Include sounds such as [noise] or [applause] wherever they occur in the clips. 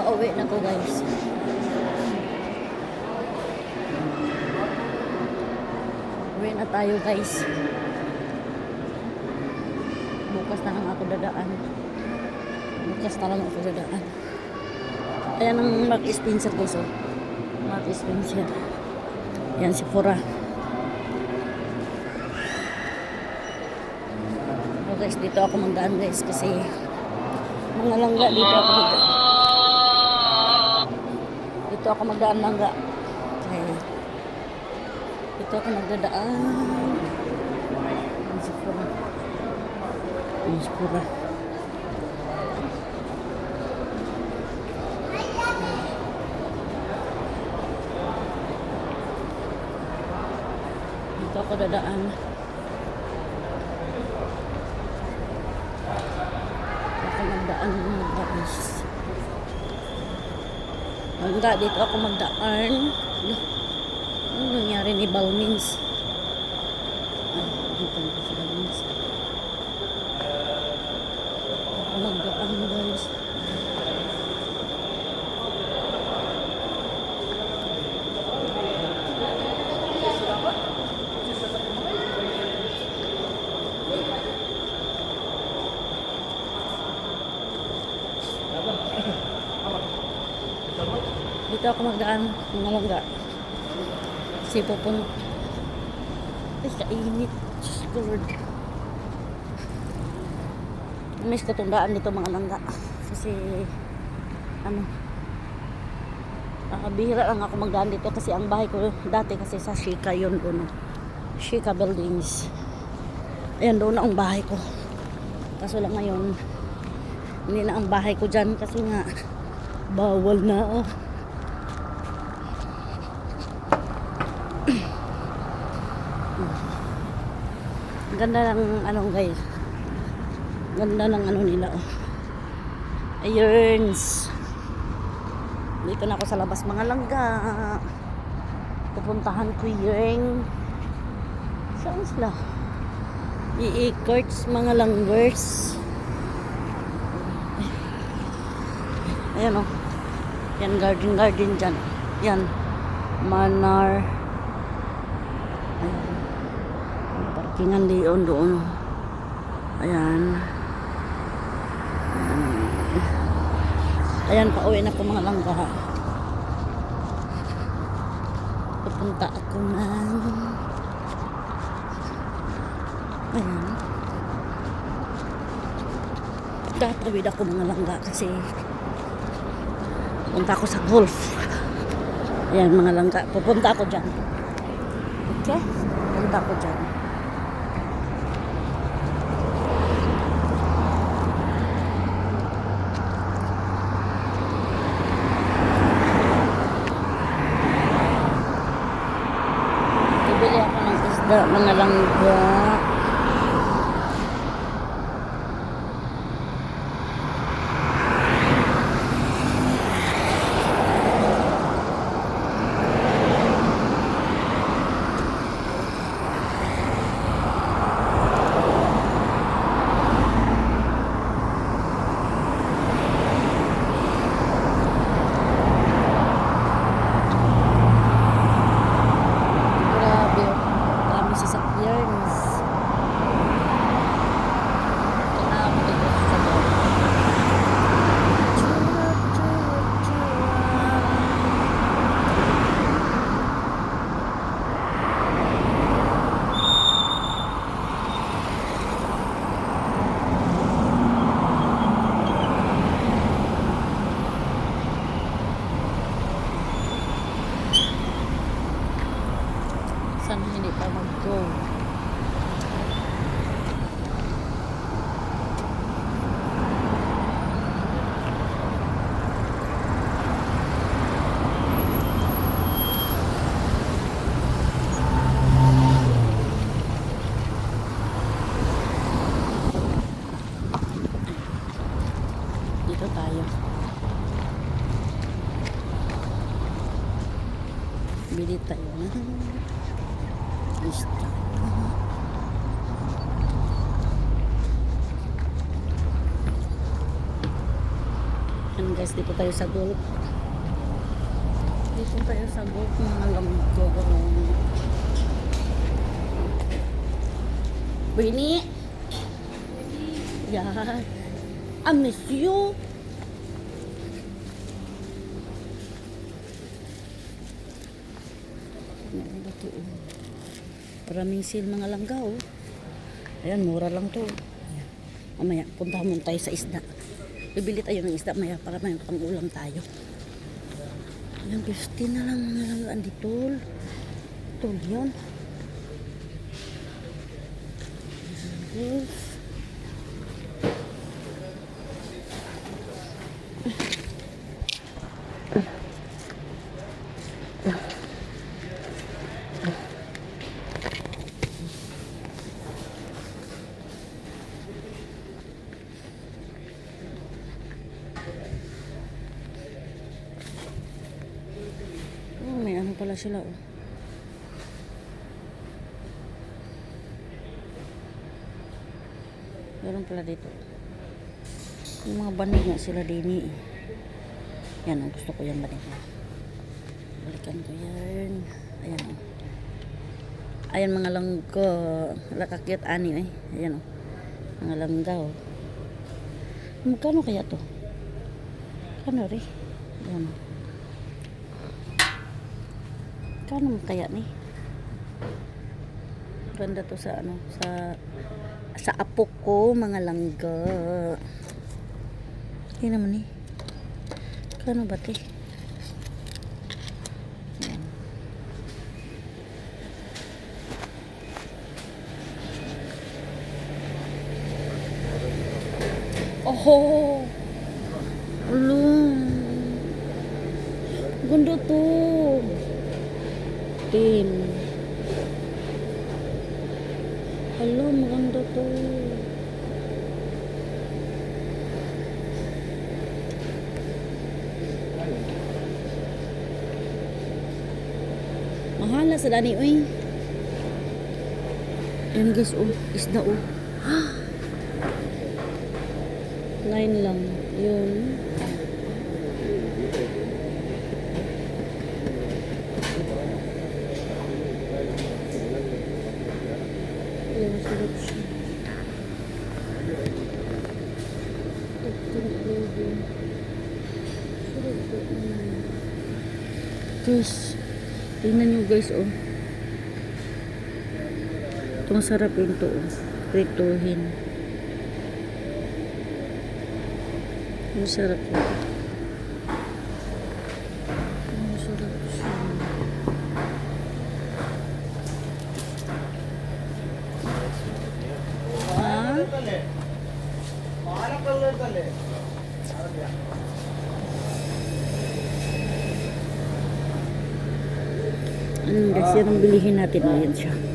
Pauwi na ko guys. Uwi na tayo guys. Bukas na lang ako dadaan. Bukas na lang ako dadaan. Ayan ang Mark Spencer guys oh. Mark Spencer. Yan si Pura. Oh guys, dito ako magdaan guys kasi mga langga dito ako magdaan. Dito ako magdaan langga. Okay. Dito ako magdadaan. Yan si Pura. Yan si Pura. Dito ako dadaan. Ako magdaan mga guys. Hangga dito ako magdaan. Ano ano nangyari ni Balmins? Ah, dito si Balmins. Ako magdaan guys. Dito ako magdaan mga langga. Kasi pupun... Ay, kainit. Diyos ko Lord. Miss ko itong daan dito mga langga. Kasi, ano, nakabihira lang ako magdaan dito kasi ang bahay ko dati kasi sa Shika yun doon. Shika Buildings. Ayan doon na ang bahay ko. Kaso lang ngayon, hindi na ang bahay ko dyan kasi nga, bawal na. Ang Ganda ng ano guys. Ganda ng ano nila oh. Ayurns. Dito na ako sa labas mga langga. Pupuntahan ko yung Saan sila? I-courts mga langgers. Ayan oh. Yan garden garden dyan. Yan. Manar. Ayan. Parkingan doon doon. Ayan. Ayan. Ayan, pauwi na po mga langga. Pupunta ako ng... Ayan. Tatawid ako mga langga kasi punta ako sa golf. Ayan mga langga. Pupunta ako dyan. Okay? Punta ako dyan. Bibili ako ng isda, mga langga. Grabe. Dami sasakyans. Kailangan mo ito sa loob. Sana hindi pa mag-go. Dito tayo. Bili tayo ng isda. Yan guys, dito tayo sa gulp. Dito tayo sa gulp mga langgo. Brini! Yan. I miss you. Ano ba to? oh? Maraming sale mga langga oh. Ayan, mura lang to. Ayan. Mamaya, punta muna tayo sa isda. Bibili tayo ng isda maya para may pang-ulam tayo. Ayan, 50 na lang mga langga. Andi tol. Tol yan. Ayan, guys. Oh, may ano pala sila oh. Meron pala dito. Yung mga banig nga sila dini eh. Yan, ang gusto ko yung banig na. Balikan ko yan. Ayan oh. Ayan mga langgo. Lakakyat ani eh. Ayan oh. Mga langgaw. Magkano kaya to? Kano rin? Ayan oh. Kano mo kaya ni? Ganda to sa ano, sa sa apo ko, mga langga. Hindi naman eh. Kano ba te? Oh! Ulung! Ganda to! Tin. Hello, maganda to. Mahala sa dani, uy. Ayan guys, oh. Isda, oh. [gasps] Nine lang. Yun. Ayan, sarap siya. Tagtang baby. Sarap po. Mm. Guys, tingnan nyo guys, oh. Ito masarap yun to, oh. Prituhin. Masarap yun. Masarap siya. Ah? Ano guys, yan ang bilihin natin. Ayan siya.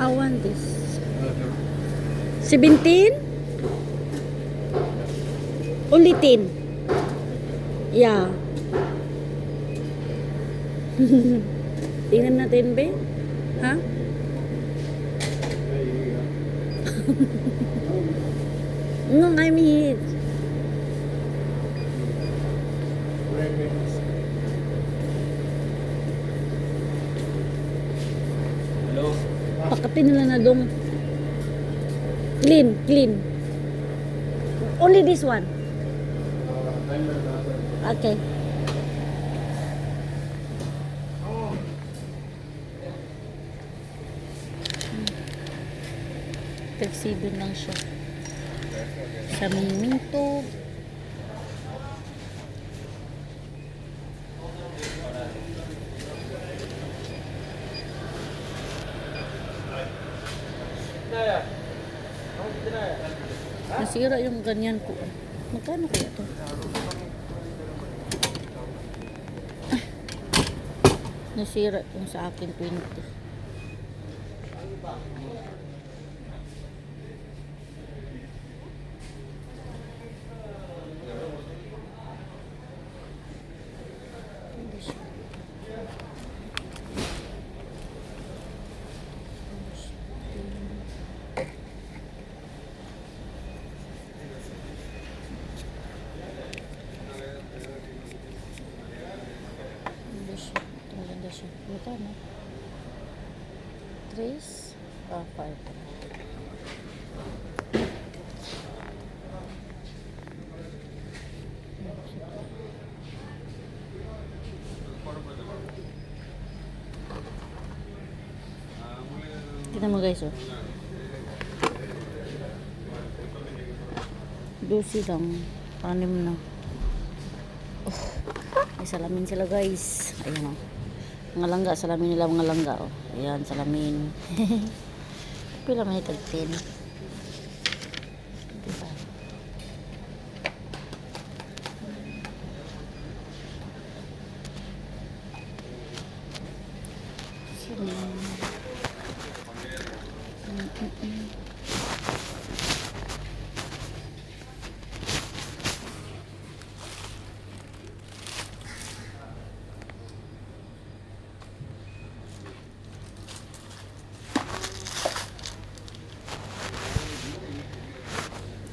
I want this. 17? Only 10. Yeah. [laughs] Tingnan natin, be. Ha? no, I'm here. Pakatin nila na dong. Clean, clean. Only this one. Okay. Tag-7 lang siya. Sa Minto. Nasira yung ganyan ko. Magkano kaya to? Ah. Nasira yung sa akin 20. Hindi siya. Hindi siya. Maganda siya. Magkano? Tres? Ah, five. Tignan mo guys, oh. Dosi lang. Anim na. Oh, may salamin sila guys. Ayan oh. Mga langga, salamin nila mga langga oh. Ayan, salamin. [laughs] พีเราไม่ตื่เต้น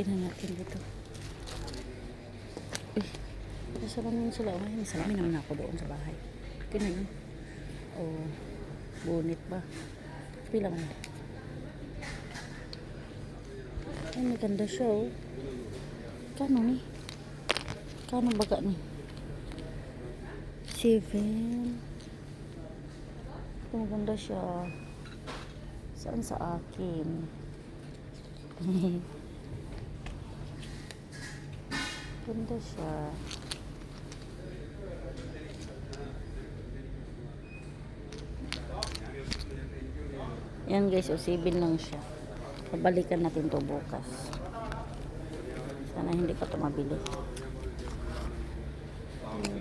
Tingnan natin dito. Uy, may salamin sila. Oh, may salamin naman ako doon sa bahay. Tingnan yun. Oh, bunit ba? Pila man. Ay, may ganda siya oh. Kano ni? Kano baga ni? Seven. Ito maganda siya. Saan sa akin? [laughs] Ganda siya. Yan guys, o 7 lang siya. Pabalikan natin to bukas. Sana hindi pa ito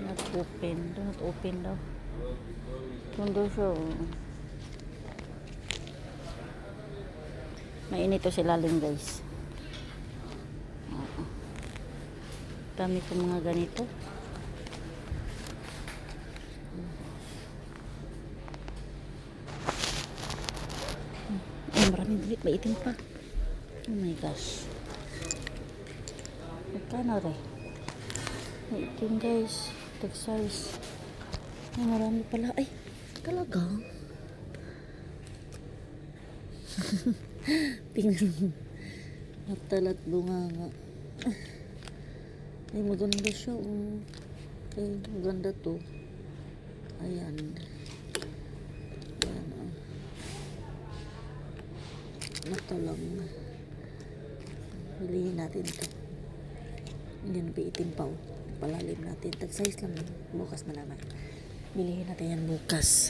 not open. Not open daw. Ganda siya. oh. Mainit to sila lalim guys. Dami ko mga ganito. Ay, maraming bilit. Maitim pa. Oh my gosh. Magkano rin? Maitim guys. Tag size. Ay, marami pala. Ay, talaga? [laughs] Tingnan mo. Matalat bunga nga. [laughs] Ay, maganda siya. Oh. Ay, maganda to. Ayan. Ayan, oh. Mata lang. Bilihin natin to. Hindi na itim pa, oh. Palalim natin. Tag-size lang. Bukas na naman. Bilihin natin yan bukas.